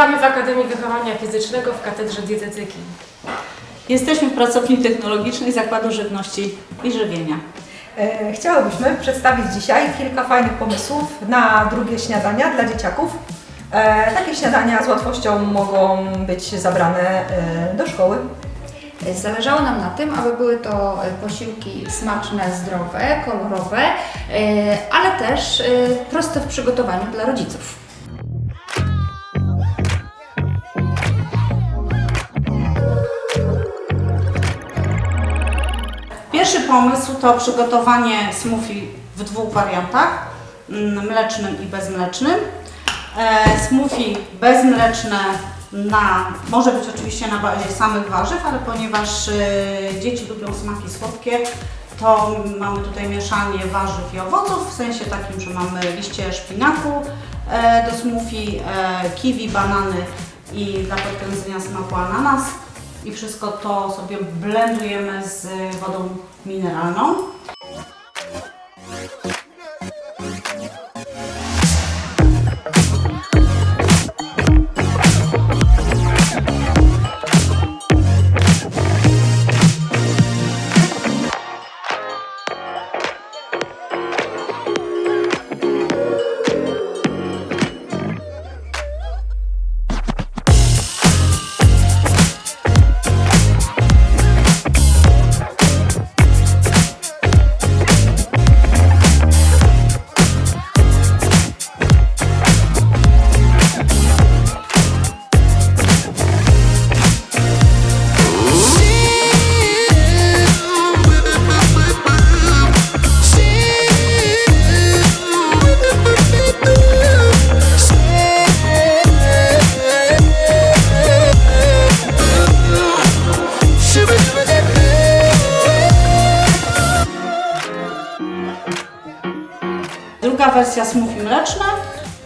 Witamy w Akademii Wychowania Fizycznego w Katedrze Dietetyki. Jesteśmy w pracowni technologicznej Zakładu Żywności i Żywienia. E, Chciałybyśmy przedstawić dzisiaj kilka fajnych pomysłów na drugie śniadania dla dzieciaków. E, Takie śniadania z łatwością mogą być zabrane e, do szkoły. Zależało nam na tym, aby były to posiłki smaczne, zdrowe, kolorowe, ale też proste w przygotowaniu dla rodziców. Pierwszy pomysł to przygotowanie smoothie w dwóch wariantach, mm, mlecznym i bezmlecznym. E, smoothie bezmleczne na, może być oczywiście na bazie samych warzyw, ale ponieważ e, dzieci lubią smaki słodkie, to mamy tutaj mieszanie warzyw i owoców, w sensie takim, że mamy liście szpinaku e, do smoothie, kiwi, banany i dla podkręcenia smaku ananas. I wszystko to sobie blendujemy z wodą mineralną.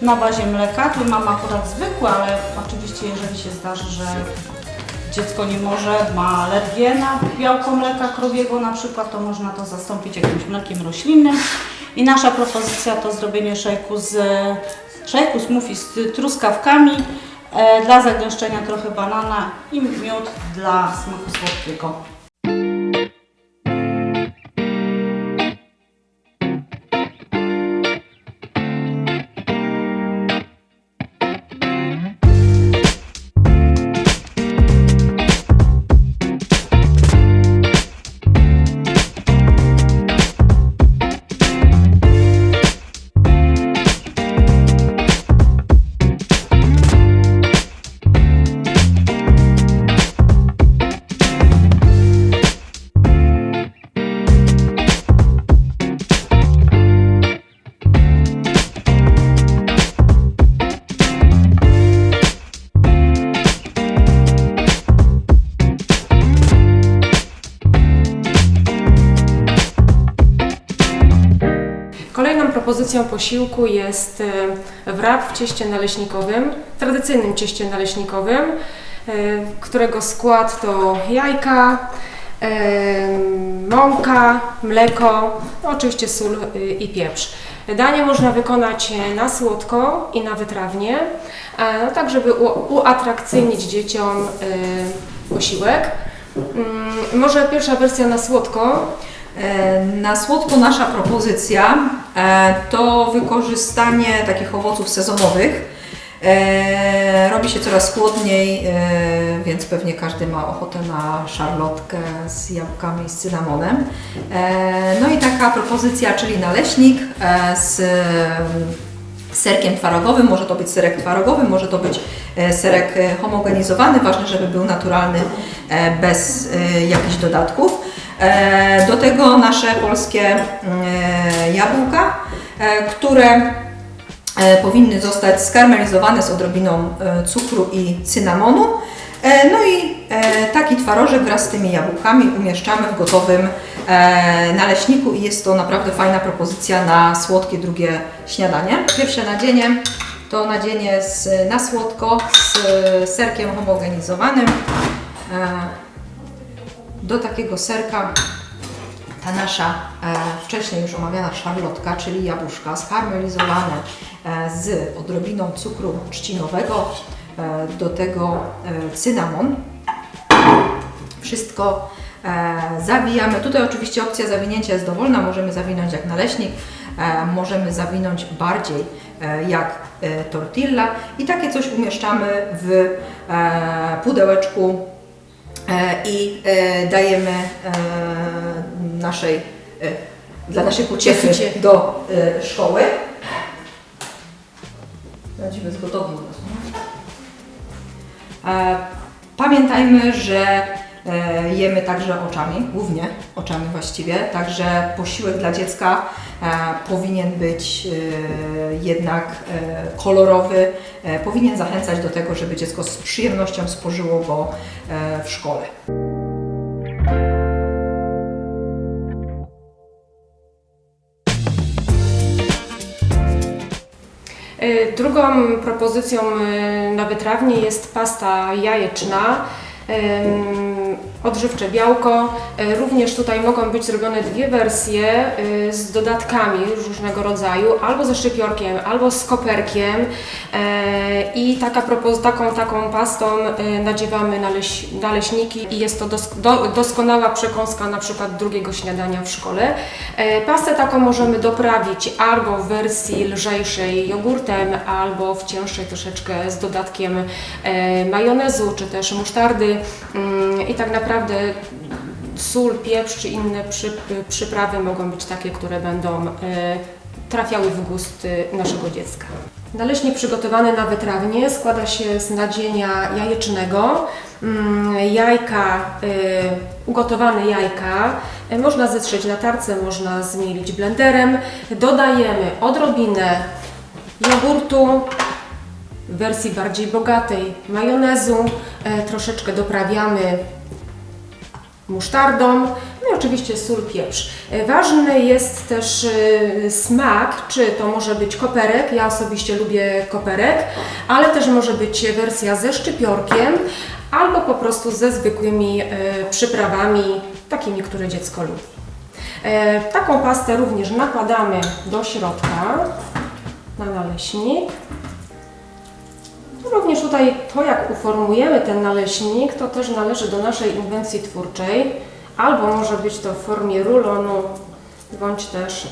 Na bazie mleka. Tu mam akurat zwykłe, ale oczywiście jeżeli się zdarzy, że dziecko nie może, ma alergię na białko mleka krowiego na przykład, to można to zastąpić jakimś mlekiem roślinnym. I nasza propozycja to zrobienie szejku z szejku smoothie z truskawkami e, dla zagęszczenia trochę banana i miód dla smaku słodkiego. Propozycją posiłku jest e, wrap w cieście naleśnikowym, tradycyjnym cieście naleśnikowym, e, którego skład to jajka, e, mąka, mleko, oczywiście sól i pieprz. Danie można wykonać na słodko i na wytrawnie, no tak żeby uatrakcyjnić dzieciom posiłek. Mm, Może pierwsza wersja na słodko. E, Na słodko nasza propozycja e, to wykorzystanie takich owoców sezonowych. E, Robi się coraz chłodniej, więc pewnie każdy ma ochotę na szarlotkę z jabłkami i z cynamonem. No i taka propozycja, czyli naleśnik z serkiem twarogowym. Może to być serek twarogowy, może to być serek homogenizowany. Ważne, żeby był naturalny, bez jakichś dodatków. E, Do tego nasze polskie e, jabłka, e, które powinny zostać skarmelizowane z odrobiną cukru i cynamonu. No i taki twarożek wraz z tymi jabłkami umieszczamy w gotowym naleśniku i jest to naprawdę fajna propozycja na słodkie drugie śniadanie. Pierwsze nadzienie to nadzienie z, na słodko z serkiem homogenizowanym. Do takiego serka ta nasza e, wcześniej już omawiana szarlotka, czyli jabłuszka skarmelizowane e, z odrobiną cukru trzcinowego, e, do tego e, cynamon. Wszystko e, zawijamy. Tutaj oczywiście opcja zawinięcia jest dowolna. Możemy zawinąć jak naleśnik, e, możemy zawinąć bardziej e, jak e, tortilla i takie coś umieszczamy w e, pudełeczku i e, dajemy e, naszej, e, dla naszej pociechy do e, szkoły. Będziemy z. E, Pamiętajmy, że e, jemy także oczami, głównie oczami właściwie, także posiłek dla dziecka e, powinien być e, jednak e, kolorowy, e, powinien zachęcać do tego, żeby dziecko z przyjemnością spożyło go e, w szkole. Drugą propozycją na wytrawnie jest pasta jajeczna. Odżywcze białko. Y, Również tutaj mogą być zrobione dwie wersje y, z dodatkami różnego rodzaju, albo ze szczypiorkiem, albo z koperkiem. E, I taka taką, taką pastą nadziewamy naleś, naleśniki i jest to do, doskonała przekąska na przykład drugiego śniadania w szkole. E, Pastę taką możemy doprawić albo w wersji lżejszej jogurtem, albo w cięższej troszeczkę z dodatkiem e, majonezu, czy też musztardy Mm, i tak naprawdę sól, pieprz czy inne przy, przyprawy mogą być takie, które będą e, trafiały w gust naszego dziecka. Naleśnik przygotowany na wytrawnie składa się z nadzienia jajecznego, mm, jajka, e, ugotowane jajka, e, można zetrzeć na tarce, można zmielić blenderem. Dodajemy odrobinę jogurtu, w wersji bardziej bogatej majonezu, troszeczkę doprawiamy musztardą, no i oczywiście sól, pieprz. E, Ważny jest też e, smak, czy to może być koperek, ja osobiście lubię koperek, ale też może być wersja ze szczypiorkiem, albo po prostu ze zwykłymi e, przyprawami, takimi, które dziecko lubi. Taką pastę również nakładamy do środka na naleśnik. Również tutaj to, jak uformujemy ten naleśnik, to też należy do naszej inwencji twórczej. Albo może być to w formie rulonu, bądź też e,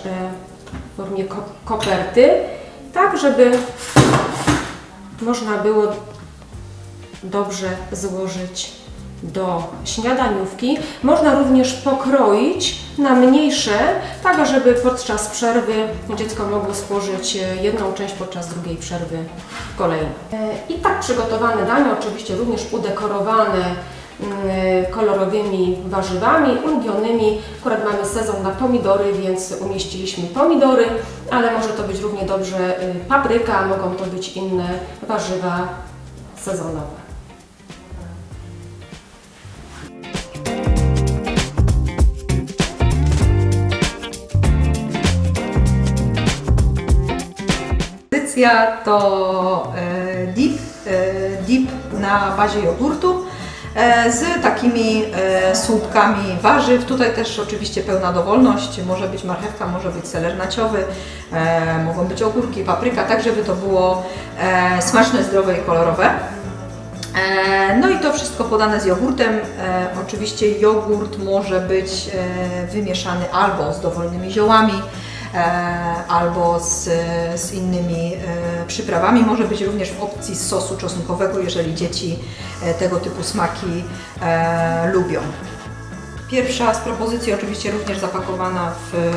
w formie ko- koperty, tak żeby można było dobrze złożyć do śniadaniówki. Można również pokroić na mniejsze, tak żeby podczas przerwy dziecko mogło spożyć e, jedną część, podczas drugiej przerwy kolejną. E, I tak przygotowane danie, oczywiście również udekorowane mm, kolorowymi warzywami ulubionymi. Akurat mamy sezon na pomidory, więc umieściliśmy pomidory, ale może to być równie dobrze y, papryka, mogą to być inne warzywa sezonowe. To e, dip, e, dip na bazie jogurtu e, z takimi słupkami warzyw. Tutaj też oczywiście pełna dowolność. Może być marchewka, może być seler naciowy, mogą być ogórki, papryka, tak żeby to było smaczne, zdrowe i kolorowe. No i to wszystko podane z jogurtem. Oczywiście jogurt może być wymieszany albo z dowolnymi ziołami, albo z, z innymi e, przyprawami. Może być również w opcji z sosu czosnkowego, jeżeli dzieci e, tego typu smaki e, lubią. Pierwsza z propozycji oczywiście również zapakowana w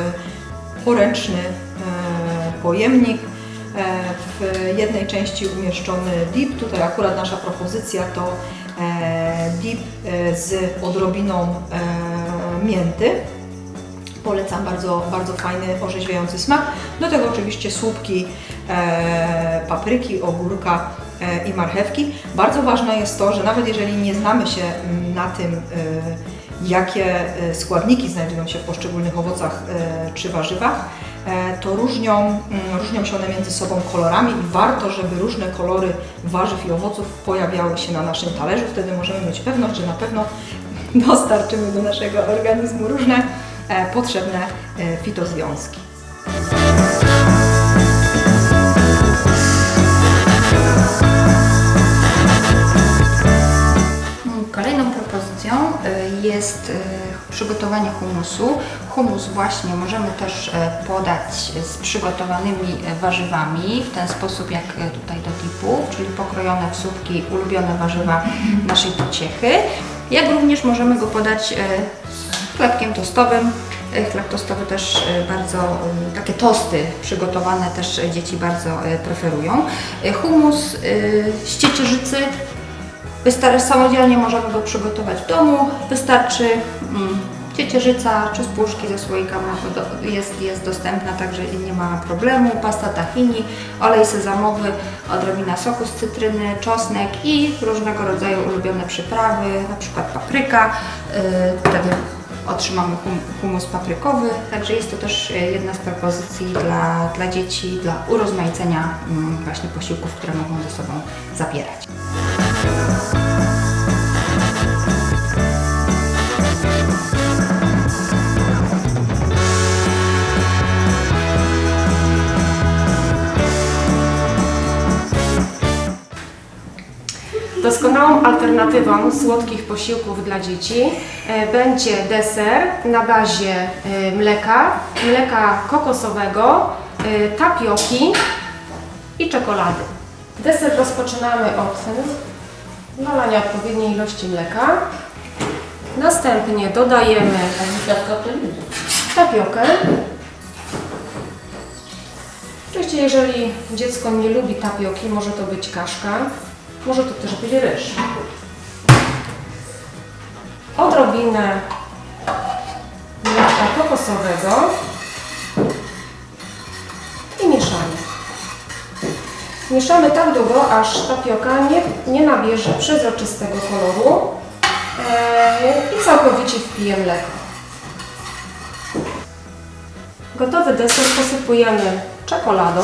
poręczny e, pojemnik. E, W jednej części umieszczony dip. Tutaj akurat nasza propozycja to e, dip e, z odrobiną e, mięty. Polecam bardzo, bardzo fajny, orzeźwiający smak. Do tego oczywiście słupki e, papryki, ogórka e, i marchewki. Bardzo ważne jest to, że nawet jeżeli nie znamy się mm, na tym, e, jakie e, składniki znajdują się w poszczególnych owocach e, czy warzywach, e, to różnią, mm, różnią się one między sobą kolorami i warto, żeby różne kolory warzyw i owoców pojawiały się na naszym talerzu. Wtedy możemy mieć pewność, że na pewno dostarczymy do naszego organizmu różne E, potrzebne e, fitozwiązki. Kolejną propozycją e, jest przygotowanie humusu. Humus właśnie możemy też podać z przygotowanymi warzywami, w ten sposób jak tutaj do tipów, czyli pokrojone w słupki ulubione warzywa naszej pociechy. Jak również możemy go podać chlebkiem tostowym. E, Chleb tostowy też e, bardzo, e, takie tosty przygotowane też dzieci bardzo e, preferują. Humus z ciecierzycy samodzielnie możemy go przygotować w domu. Wystarczy mm, ciecierzyca czy z puszki ze słoika jest, jest dostępna, także nie ma problemu. Pasta tahini, olej sezamowy, odrobina soku z cytryny, czosnek i różnego rodzaju ulubione przyprawy, na przykład papryka. Yy, otrzymamy hum, humus paprykowy, także jest to też yy, jedna z propozycji dla, dla dzieci, dla urozmaicenia mm, właśnie posiłków, które mogą ze sobą zabierać. Doskonałą alternatywą słodkich posiłków dla dzieci e, będzie deser na bazie e, mleka, mleka kokosowego, e, tapioki i czekolady. Deser rozpoczynamy od nalania odpowiedniej ilości mleka. Następnie dodajemy tapiokę. Oczywiście, jeżeli dziecko nie lubi tapioki, może to być kaszka, może to też być ryż. Odrobinę mleka kokosowego i mieszamy. Mieszamy tak długo, aż tapioka nie, nie nabierze przezroczystego koloru e, i całkowicie wpije mleko. Gotowy deser posypujemy czekoladą.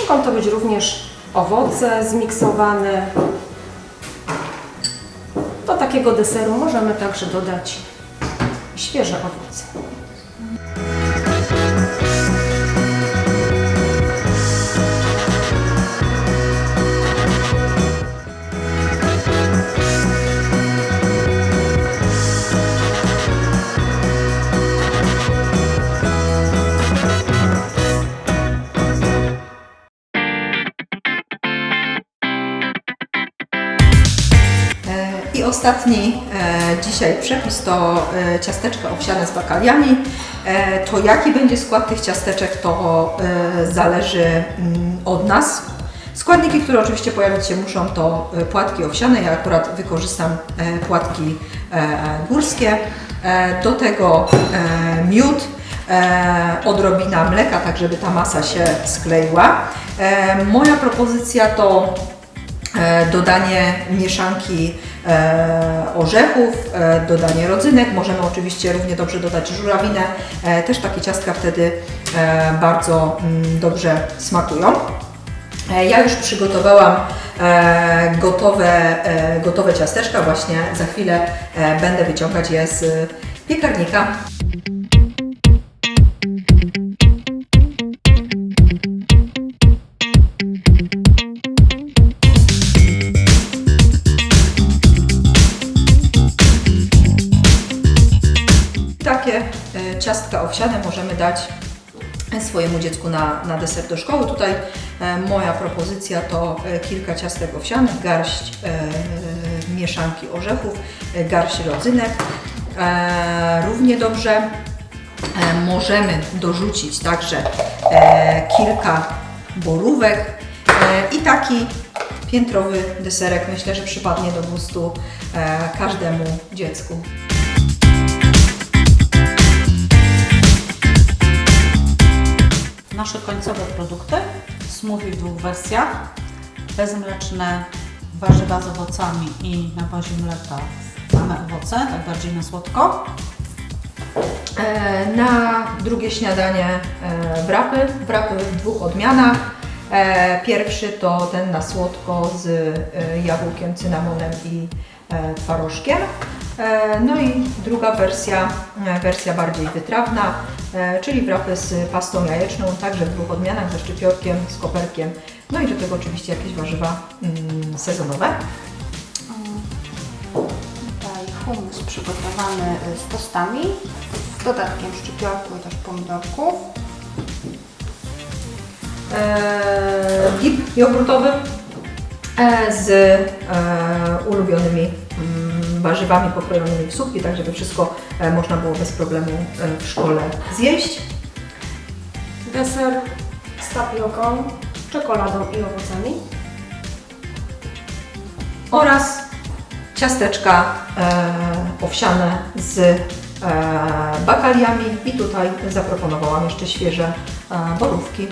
Mogą to być również owoce zmiksowane. Do takiego deseru możemy także dodać świeże owoce. Ostatni e, dzisiaj przepis to e, ciasteczka owsiane z bakaliami. E, to jaki będzie skład tych ciasteczek to e, zależy mm, od nas. Składniki, które oczywiście pojawić się muszą to e, płatki owsiane. Ja akurat wykorzystam e, płatki e, górskie. E, do tego e, miód, e, odrobina mleka, tak żeby ta masa się skleiła. E, moja propozycja to e, dodanie mieszanki orzechów, e, dodanie rodzynek. Możemy oczywiście równie dobrze dodać żurawinę. E, też takie ciastka wtedy e, bardzo mm, dobrze smakują. E, Ja już przygotowałam e, gotowe, e, gotowe ciasteczka, właśnie za chwilę e, będę wyciągać je z piekarnika. Ciastka owsiane możemy dać swojemu dziecku na, na deser do szkoły. Tutaj e, moja propozycja to e, kilka ciastek owsianych, garść e, mieszanki orzechów, e, garść rodzynek. E, równie dobrze e, możemy dorzucić także e, kilka borówek e, i taki piętrowy deserek myślę, że przypadnie do gustu e, każdemu dziecku. Nasze końcowe produkty smoothie w dwóch wersjach. Bezmleczne warzywa z owocami i na bazie mleka same owoce, tak bardziej na słodko. E, Na drugie śniadanie e, wrapy, wrapy w dwóch odmianach. E, Pierwszy to ten na słodko z e, jabłkiem, cynamonem i e, twarożkiem. E, No i druga wersja, e, wersja bardziej wytrawna, e, czyli wrapy z pastą jajeczną, także w dwóch odmianach, ze szczypiorkiem, z koperkiem. No i do tego oczywiście jakieś warzywa mm, sezonowe. Tutaj humus przygotowany z tostami, z dodatkiem szczypiorku i też pomidorków. e, dip jogurtowy e, z e, ulubionymi warzywami pokrojonymi w słupki, tak żeby wszystko e, można było bez problemu e, w szkole zjeść. Deser z tapioką, czekoladą i owocami. oraz ciasteczka e, owsiane z e, bakaliami i tutaj zaproponowałam jeszcze świeże e, borówki.